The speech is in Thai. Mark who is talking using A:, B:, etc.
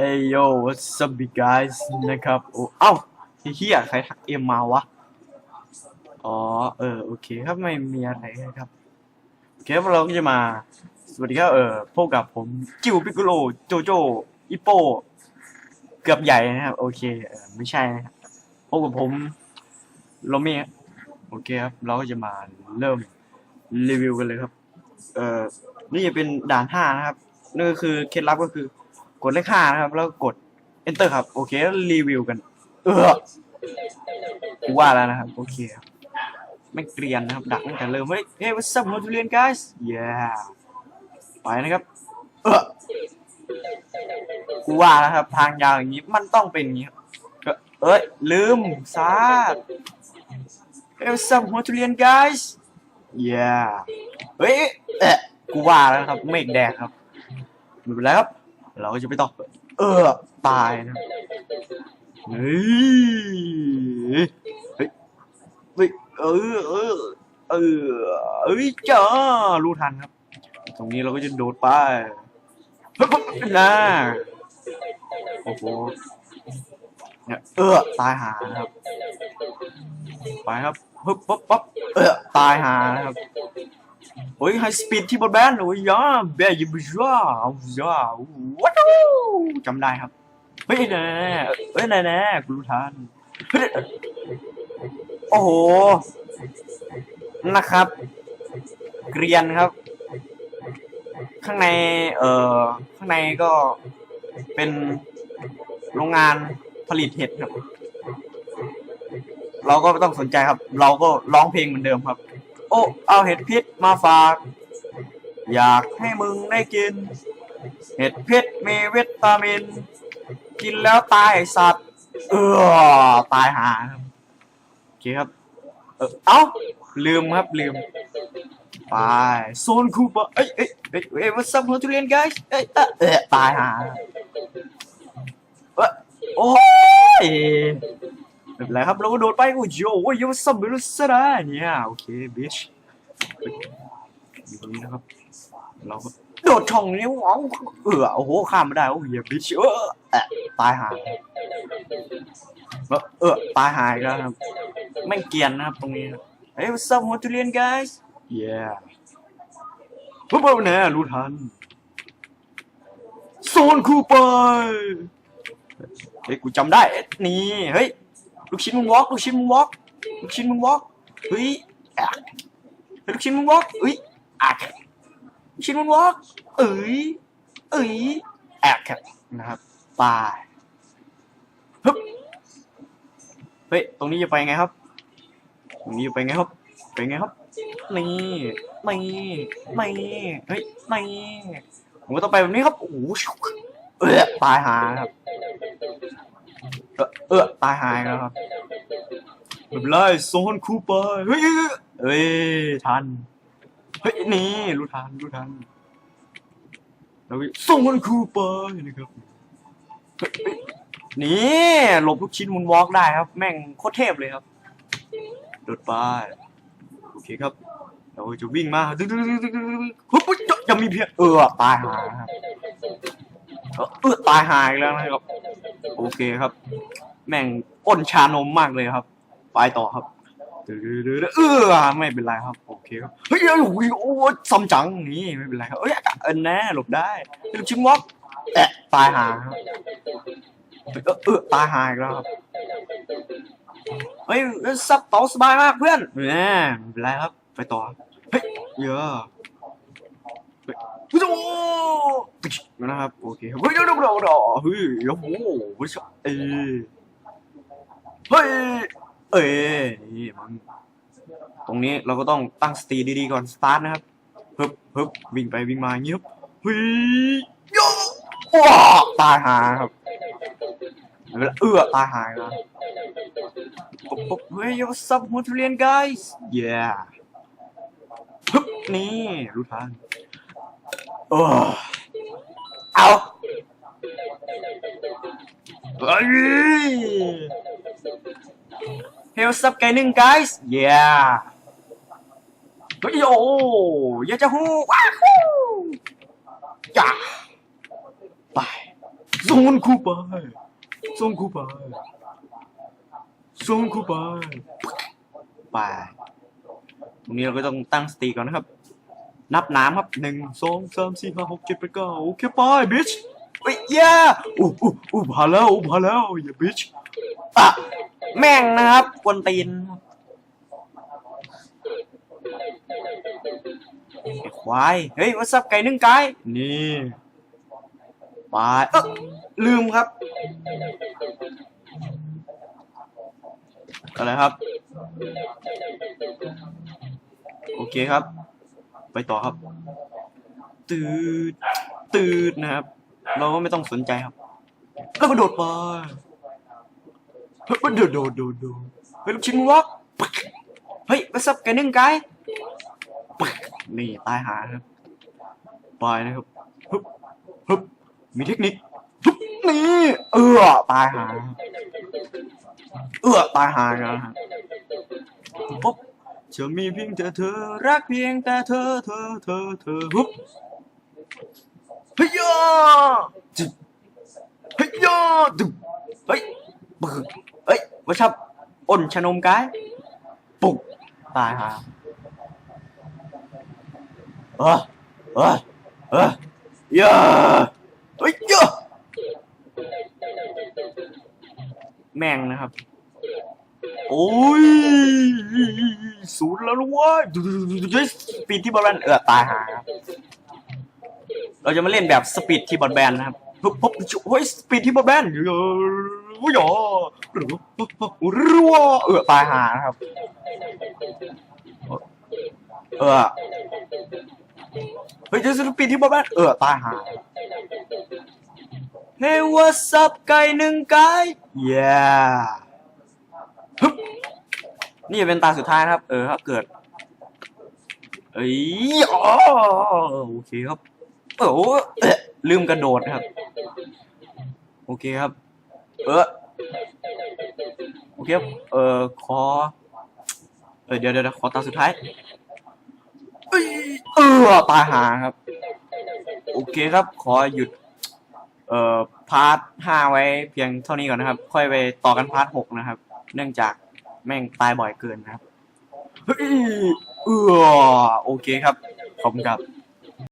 A: Hey yo what's up big guys นะครับโอ้เอ้าเฮียใครทักเอ็มมาวะ อ๋อ เออ โอเคครับไม่มีอะไรครับ โอเคครับเราก็จะมา สวัสดีครับ เออพบกับผมจิวปิกโกโล โจโจ อิโป เกือบใหญ่นะครับ โอเค เออไม่ใช่นะครับพบกับผมโรเมียโอเคครับ เราก็จะมาเริ่มรีวิวกันเลยครับ เออนี่จะเป็นด่านห้านะครับ นั่นก็คือเคล็ดลับก็คือ กดเลขห้านะครับ แล้วกด enter ครับ โอเคแล้วรีวิวกัน เออกูว่าแล้วนะครับ โอเคครับไม่เกรียนนะครับ ดักตั้งแต่เริ่มเฮ้ยเฮ้ย what's up โมจูเลียน guys yeah ไปนะครับ เออกูว่าแล้วครับ ทางยาวอย่างนี้มันต้องเป็นอย่างนี้ครับก็เอ้ย ลืมซาดเฮ้ย what's up โมจูเลียน guys yeah เฮ้ยเอ๊ะกูว่าแล้วครับ เมฆแดงครับไม่เป็นไรครับ เราก็จะไปต่องเออตายนะเฮ้ยเฮ้ยเฮ้ยเออเออเออเอ้ยจ้ารู้ทันครับ ตรงนี้เราก็จะโดดไปปุ๊บนะโอ้โหเนี่ยเออตายหานะครับ ไปครับปึ๊บปุ๊บปุ๊บเออตายหานะครับ โอ้ยไฮสปีดที่บนแบนโอ้ยยาเบียยิบจ้าจ้าว้าวจำได้ครับ เฮ้ยแน่เฮ้ยแน่แน่กูรู้ทันเฮ้ยโอ้โห นะครับ เกรียนครับ ข้างใน เอ่อ ข้างในก็เป็นโรงงานผลิตเห็ดครับ เราก็ไม่ต้องสนใจครับ เราก็ร้องเพลงเหมือนเดิมครับ โอ้เอาเห็ดพิษมาฝาก อยากให้มึงได้กิน เห็ดพิษมีวิตามิน กินแล้วตายสัตว์ เออตายหาครับโอเคครับ เออเอ้าลืมครับลืมไปโซนคูปะเอ้ยเอ้ยเอ้ยเอ้ย what's up หัวทุเรียน guys เอ้ยเอ้ยเอ้ยตายหาเอ้ยโอ้ย ไม่เป็นไรครับเราก็โดดไปโอ้ยโอ้ยยังซัมเบลุสระเนี่ยโอเคบิชอยู่ตรงนี้นะครับ เราก็โดดช่องนี้ว้าวเออโอ้โหข้ามไม่ได้โอ้ยบิชเออแอะตายหายเออเออตายหายแล้วครับแม่เกียนนะครับตรงนี้เฮ้ย what's up หัวทุเรียน guys yeah ปุ๊บปุ๊บเนี่ยรู้ทันโซนคูเปอร์เฮ้ยกูจำได้นี่เฮ้ย ลูกชิ้นมึงวอล์กลูกชิ้นมึงวอล์กลูกชิ้นมึงวอล์กเฮ้ยอะลูกชิ้นมึงวอล์กเฮ้ยอักลูกชิ้นมึงวอล์กเอ้ยเอ้ยแอกครับนะครับไปฮึบเฮ้ยตรงนี้จะไปไงครับ ตรงนี้จะไปไงครับไปไงครับนี่นี่นี่เฮ้ยนี่ผมก็ต้องไปแบบนี้ครับโอ้โหเออตายหาครับ เออเอตายหายแล้วครับไม่เป็นไรโซนคูเปอร์เฮ้ยเฮ้ยทันเฮ้ยนี่รู้ทันรู้ทันแล้วก็โซนคูเปอร์นะครับนี่หลบลูกชิ้นมุนวอล์กได้ครับ แม่งโคตรเทพเลยครับโดดไปโอเคครับเราจะวิ่งมาดึ๊ดดึ๊ดดึ๊ดดึ๊ดฮึบจะมีเพียงเออตายหายครับเออตายหายแล้วนะครับ โอเคครับ แม่งอ้นชานมมากเลยครับ ไปต่อครับเออไม่เป็นไรครับ โอเคครับ เฮ้ยโอ้ยโอ้ซัมจังนี่ไม่เป็นไรครับเอ้ยเอ็นแน่หลบได้ลูกชิ้นวอกแอะตายหาครับเออเออตายหายแล้วครับเฮ้ยซับเป๋าสบายมากเพื่อนแหมไม่เป็นไรครับ ไปต่อ เฮ้ยเยอะเฮ้ยโอ้ นะครับโอเคเฮ้ยดี๋ยวเดี๋ยวเดี๋ยวเดี๋ยวเฮ้ยโอ้โหเฮ้ยเออเฮ้ยเอ้ยนี่มันตรงนี้เราก็ต้องตั้งสติดีๆก่อนสตาร์ทนะครับฮึบฮึบวิ่งไปวิ่งมาเงี้ยบเฮ้ยโย่ว้าตายหาครับเวลาเอื้อตายหายแล้วปุ๊บปุ๊บเฮ้ย what's up หัวทุเรียน guys yeah ฮึบนี่รู้ทันโอ้ เอาเฮ้ย Hey what's up ไกหนึ่ง guys yeah เฮ้ยโอ้ยากจะฮู้ว้าฮู้จ้าไปส่งคูไปส่งคูไปส่งคูไปไปตรงนี้เราก็ต้องตั้งสติก่อนนะครับ นับน้ำครับหนึ่งสองสามสี่ห้าหกเจ็ดแปดเก้าโอเคไปบิชเฮ้ยเย้อู้อู้อู้ผ่านแล้วอู้ผ่านแล้วอย่าบิชอะแม่งนะครับกวนตีนครับไอ้ควาย เฮ้ยวัสับไก่นึ่งไก่นี่ไปเออลืมครับ อะไรครับ โอเคครับ ไปต่อครับ ตืดตืดนะครับ เราก็ไม่ต้องสนใจครับ แล้วก็โดดไปเฮ้ยโดดโดดโดดโดดเฮ้ยลูกชิ้นวอกเฮ้ยมาซับไก่นึ่งไก่นี่ตายหาครับไปนะครับฮึบฮึบมีเทคนิคฮึบนี่เออตายหา เออตายหานะครับปุ๊บ จะมีเพียงแต่เธอ รักเพียงแต่เธอ เธอ เธอ เธอฮึบเฮ้ยยาจิเฮ้ยยาดึเฮ้ยบึกเฮ้ยว่าชับอ่นชะนมกายปุกตายหาเออเออเออยาเฮ้ยยาแม่งนะครับ โอ้ย ศูนย์แล้วนะเว้ยดูดูดูดูดูสปีดที่บอลแบนเออตายหาครับเราจะมาเล่นแบบสปีดที่บอลแบนนะครับปุ๊บปุ๊บโอ้ยสปีดที่บอลแบนเออโอ้ยอ๋อรัวเออตายหาครับ เออเฮ้ยจะสปีดที่บอลแบนเออตายหาเฮ้ย what's up ไก่หนึ่งไก่ yeah ฮึบ นี่เป็นตาสุดท้ายนะครับ เออครับเกิด เอ้ยอ๋อโอเคครับเออเอ๊ะลืมกระโดดครับ โอเคครับ เออโอเคครับ เออขอ เออเดี๋ยวเดี๋ยวขอตาสุดท้ายเอ้ยเออตาหาครับ โอเคครับ ขอหยุด เอ่อ พาร์ทห้าไว้เพียงเท่านี้ก่อนนะครับ ค่อยไปต่อกันพาร์ทหกนะครับ เนื่องจาก แม่งตายบ่อยเกินนะครับเฮ้ยเออโอเคครับ ขอบคุณครับ